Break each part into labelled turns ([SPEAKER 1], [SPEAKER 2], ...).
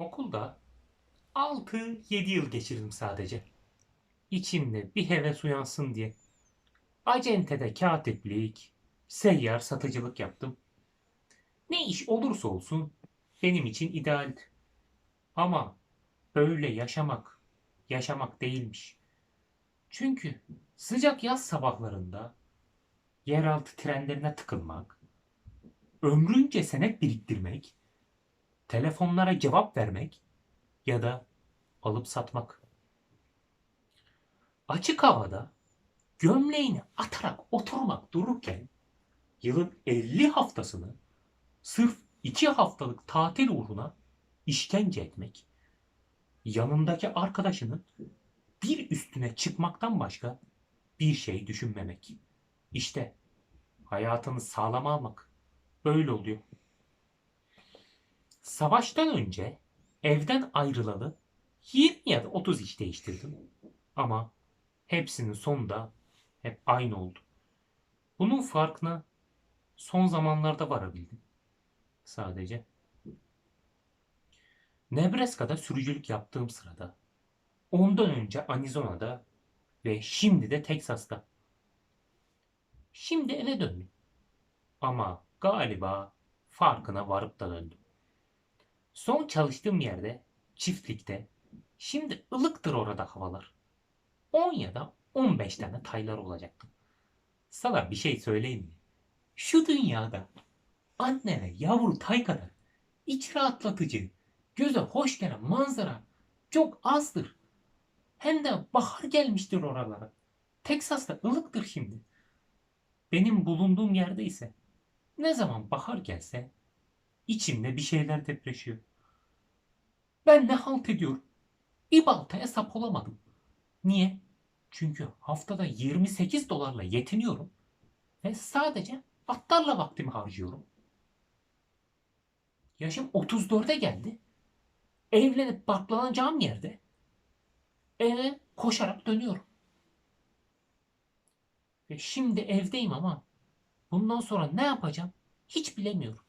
[SPEAKER 1] Okulda 6-7 yıl geçirdim sadece. İçimde bir heves uyansın diye. Acentede katiplik, seyyar satıcılık yaptım. Ne iş olursa olsun benim için idealdi. Ama böyle yaşamak, yaşamak değilmiş. Çünkü sıcak yaz sabahlarında yeraltı trenlerine tıkılmak, ömrünce senet biriktirmek, telefonlara cevap vermek ya da alıp satmak. Açık havada gömleğini atarak oturmak dururken yılın 50 haftasını sırf 2 haftalık tatil uğruna işkence etmek, yanındaki arkadaşının bir üstüne çıkmaktan başka bir şey düşünmemek. İşte hayatını sağlam almak böyle oluyor. Savaştan önce evden ayrılalı 20 ya da 30 iş değiştirdim. Ama hepsinin sonunda hep aynı oldu. Bunun farkına son zamanlarda varabildim. Sadece. Nebraska'da sürücülük yaptığım sırada, ondan önce Arizona'da ve şimdi de Teksas'ta. Şimdi eve döndüm. Ama galiba farkına varıp da döndüm. Son çalıştığım yerde, çiftlikte, şimdi ılıktır orada havalar. 10 ya da 15 tane taylar olacaktı. Sana bir şey söyleyeyim mi? Şu dünyada anne ve yavru tay kadar iç rahatlatıcı, göze hoş gelen manzara çok azdır. Hem de bahar gelmiştir oralara. Teksas'ta ılıktır şimdi. Benim bulunduğum yerde ise ne zaman bahar gelse içimde bir şeyler depreşiyor. Ben ne halt ediyorum? Bir baltaya sap olamadım. Niye? Çünkü haftada 28 dolarla yetiniyorum ve sadece atlarla vaktimi harcıyorum. Yaşım 34'e geldi. Evlenip baklanacağım yerde eve koşarak dönüyorum. Ve şimdi evdeyim ama bundan sonra ne yapacağım hiç bilemiyorum.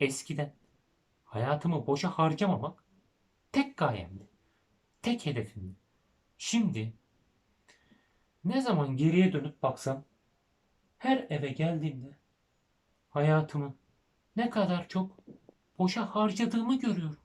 [SPEAKER 1] Eskiden hayatımı boşa harcamamak tek gayemdi. Tek hedefimdi. Şimdi ne zaman geriye dönüp baksam her eve geldiğimde hayatımı ne kadar çok boşa harcadığımı görüyorum.